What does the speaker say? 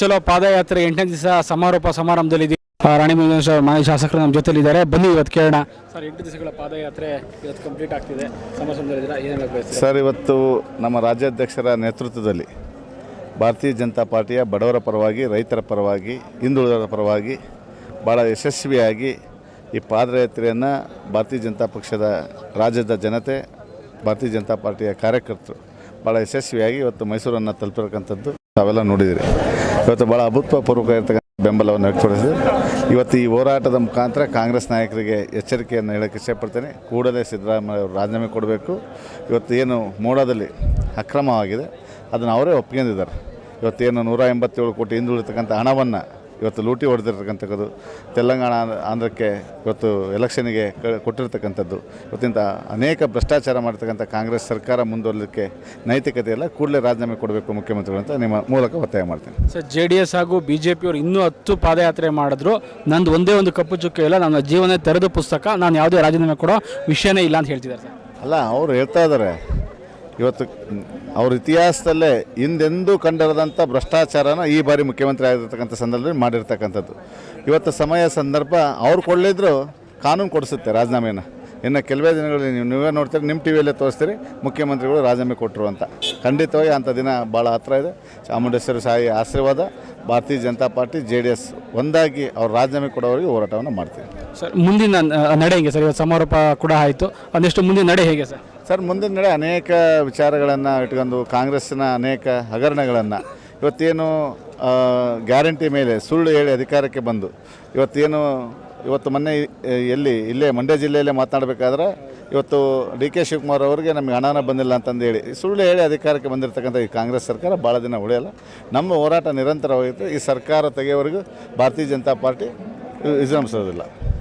ಚಲೋ ಪಾದಯಾತ್ರೆ ಎಂಟನೇ ದಿವಸ ಸಮಾರೋಪ ಸಮಾರಂಭದಲ್ಲಿ ರಾಣಿ ಮಂಜುನಾಥ ಮಾಜಿ ಶಾಸಕರು ನಮ್ಮ ಜೊತೆಲಿದ್ದಾರೆ. ಬನ್ನಿ ಇವತ್ತು ಕೇಳೋಣ. ಸರ್ ಎಂಟು ದಿವಸಗಳ ಪಾದಯಾತ್ರೆ ಇವತ್ತು ಕಂಪ್ಲೀಟ್ ಆಗ್ತಿದೆ. ಹೇಳಬೇಕು ಸರ್? ಇವತ್ತು ನಮ್ಮ ರಾಜ್ಯಾಧ್ಯಕ್ಷರ ನೇತೃತ್ವದಲ್ಲಿ ಭಾರತೀಯ ಜನತಾ ಪಾರ್ಟಿಯ ಬಡವರ ಪರವಾಗಿ ರೈತರ ಪರವಾಗಿ ಹಿಂದುಳಿದವರ ಪರವಾಗಿ ಭಾಳ ಯಶಸ್ವಿಯಾಗಿ ಈ ಪಾದಯಾತ್ರೆಯನ್ನು ಭಾರತೀಯ ಜನತಾ ಪಕ್ಷದ ರಾಜ್ಯದ ಜನತೆ ಭಾರತೀಯ ಜನತಾ ಪಾರ್ಟಿಯ ಕಾರ್ಯಕರ್ತರು ಭಾಳ ಯಶಸ್ವಿಯಾಗಿ ಇವತ್ತು ಮೈಸೂರನ್ನು ತಲುಪಿರಕ್ಕಂಥದ್ದು ತಾವೆಲ್ಲ ನೋಡಿದಿರಿ. ಇವತ್ತು ಭಾಳ ಅಭೂತಪೂರ್ವಕ ಇರ್ತಕ್ಕಂಥ ಬೆಂಬಲವನ್ನು ವ್ಯಕ್ತಪಡಿಸಿದೆ. ಇವತ್ತು ಈ ಹೋರಾಟದ ಮುಖಾಂತರ ಕಾಂಗ್ರೆಸ್ ನಾಯಕರಿಗೆ ಎಚ್ಚರಿಕೆಯನ್ನು ಹೇಳೋಕ್ಕೆ ಇಷ್ಟಪಡ್ತೇನೆ. ಕೂಡಲೇ ಸಿದ್ದರಾಮಯ್ಯ ಅವರು ರಾಜೀನಾಮೆ ಕೊಡಬೇಕು. ಇವತ್ತು ಏನು ಮೋಡದಲ್ಲಿ ಅಕ್ರಮವಾಗಿದೆ. ಅದನ್ನು ಅವರೇ ಒಪ್ಕೊಂಡಿದ್ದಾರೆ ಇವತ್ತೇನು ನೂರ ಎಂಬತ್ತೇಳು ಕೋಟಿ ಹಿಂದುಳಿತಕ್ಕಂಥ ಹಣವನ್ನು ಇವತ್ತು ಲೂಟಿ ಹೊಡೆದಿರ್ತಕ್ಕಂಥದ್ದು ತೆಲಂಗಾಣ ಆಂಧ್ರಕ್ಕೆ ಇವತ್ತು ಎಲೆಕ್ಷನ್ಗೆ ಕೊಟ್ಟಿರ್ತಕ್ಕಂಥದ್ದು. ಇವತ್ತಿಂತ ಅನೇಕ ಭ್ರಷ್ಟಾಚಾರ ಮಾಡ್ತಕ್ಕಂಥ ಕಾಂಗ್ರೆಸ್ ಸರ್ಕಾರ ಮುಂದುವರಲಿಕ್ಕೆ ನೈತಿಕತೆ ಇಲ್ಲ ಕೂಡಲೇ ರಾಜೀನಾಮೆ ಕೊಡಬೇಕು ಮುಖ್ಯಮಂತ್ರಿಗಳು ಅಂತ ನಿಮ್ಮ ಮೂಲಕ ಒತ್ತಾಯ ಮಾಡ್ತೀನಿ. ಸರ್ ಜೆ ಡಿ ಎಸ್ ಹಾಗೂ ಬಿ ಜೆ ಪಿಯವರು ಇನ್ನೂ ಹತ್ತು ಪಾದಯಾತ್ರೆ ಮಾಡಿದ್ರು. ನಂದು ಒಂದೇ ಒಂದು ಕಪ್ಪು ಚುಕ್ಕೆ ಇಲ್ಲ ನನ್ನ ಜೀವನ ತೆರೆದ ಪುಸ್ತಕ ನಾನು ಯಾವುದೇ ರಾಜೀನಾಮೆ ಕೊಡೋ ವಿಷಯನೇ ಇಲ್ಲ ಅಂತ ಹೇಳ್ತಿದ್ದಾರೆ ಸರ್. ಅಲ್ಲ ಅವರು ಹೇಳ್ತಾ ಇದ್ದಾರೆ ಇವತ್ತು ಅವ್ರ ಇತಿಹಾಸದಲ್ಲೇ ಹಿಂದೆಂದೂ ಕಂಡಿರದಂಥ ಭ್ರಷ್ಟಾಚಾರನ ಈ ಬಾರಿ ಮುಖ್ಯಮಂತ್ರಿ ಆಗಿರ್ತಕ್ಕಂಥ ಸಂದರ್ಭದಲ್ಲಿ ಮಾಡಿರ್ತಕ್ಕಂಥದ್ದು. ಇವತ್ತು ಸಮಯ ಸಂದರ್ಭ ಅವ್ರು ಕೊಡಲಿದ್ರು ಕಾನೂನು ಕೊಡಿಸುತ್ತೆ ರಾಜೀನಾಮೆಯನ್ನು ಇನ್ನು ಕೆಲವೇ ದಿನಗಳಲ್ಲಿ ನೀವು ನೀವೇ ನೋಡ್ತೀರಿ, ನಿಮ್ಮ ಟಿ ವಿಯಲ್ಲೇ ತೋರಿಸ್ತೀರಿ, ಮುಖ್ಯಮಂತ್ರಿಗಳು ರಾಜೀನಾಮೆ ಕೊಟ್ಟರು ಅಂತ. ಖಂಡಿತವಾಗಿ ಅಂಥ ದಿನ ಭಾಳ ಹತ್ರ ಇದೆ. ಚಾಮುಂಡೇಶ್ವರಿ ಸಾಯಿ ಆಶೀರ್ವಾದ, Bharatiya Janata party, J D S ಒಂದಾಗಿ ಅವ್ರು ರಾಜೀನಾಮೆ ಕೊಡೋವರೆಗೆ ಹೋರಾಟವನ್ನು ಮಾಡ್ತೀವಿ. ಸರ್, ಮುಂದಿನ ನಡೆ ಹೇಗೆ ಸರ್? ಇವತ್ತು ಸಮಾರೋಪ ಕೂಡ ಆಯಿತು. ಒಂದಿಷ್ಟು ಮುಂದಿನ ನಡೆ ಹೇಗೆ ಸರ್? ಸರ್, ಮುಂದಿನ ನಡೆ ಅನೇಕ ವಿಚಾರಗಳನ್ನು ಇಟ್ಕೊಂಡು ಕಾಂಗ್ರೆಸ್ಸಿನ ಅನೇಕ ಹಗರಣಗಳನ್ನು. ಇವತ್ತೇನು ಗ್ಯಾರಂಟಿ ಮೇಲೆ ಸುಳ್ಳು ಹೇಳಿ ಅಧಿಕಾರಕ್ಕೆ ಬಂದು, ಇವತ್ತೇನು, ಇವತ್ತು ಮೊನ್ನೆ ಎಲ್ಲಿ, ಇಲ್ಲೇ ಮಂಡ್ಯ ಜಿಲ್ಲೆಯಲ್ಲೇ ಮಾತನಾಡಬೇಕಾದ್ರೆ, ಇವತ್ತು ಡಿ ಕೆ ಶಿವಕುಮಾರ್ ಅವರಿಗೆ ನಮಗೆ ಹಣನ ಬಂದಿಲ್ಲ ಅಂತಂದು ಹೇಳಿ ಸುಳ್ಳು ಹೇಳಿ ಅಧಿಕಾರಕ್ಕೆ ಬಂದಿರತಕ್ಕಂಥ ಈ ಕಾಂಗ್ರೆಸ್ ಸರ್ಕಾರ ಭಾಳ ದಿನ ಉಳಿಯಲ್ಲ. ನಮ್ಮ ಹೋರಾಟ ನಿರಂತರವಾಗಿತ್ತು ಈ ಸರ್ಕಾರ ತೆಗೆಯವರೆಗೂ ಭಾರತೀಯ ಜನತಾ ಪಾರ್ಟಿ ವಿಜೃಂಭಿಸೋದಿಲ್ಲ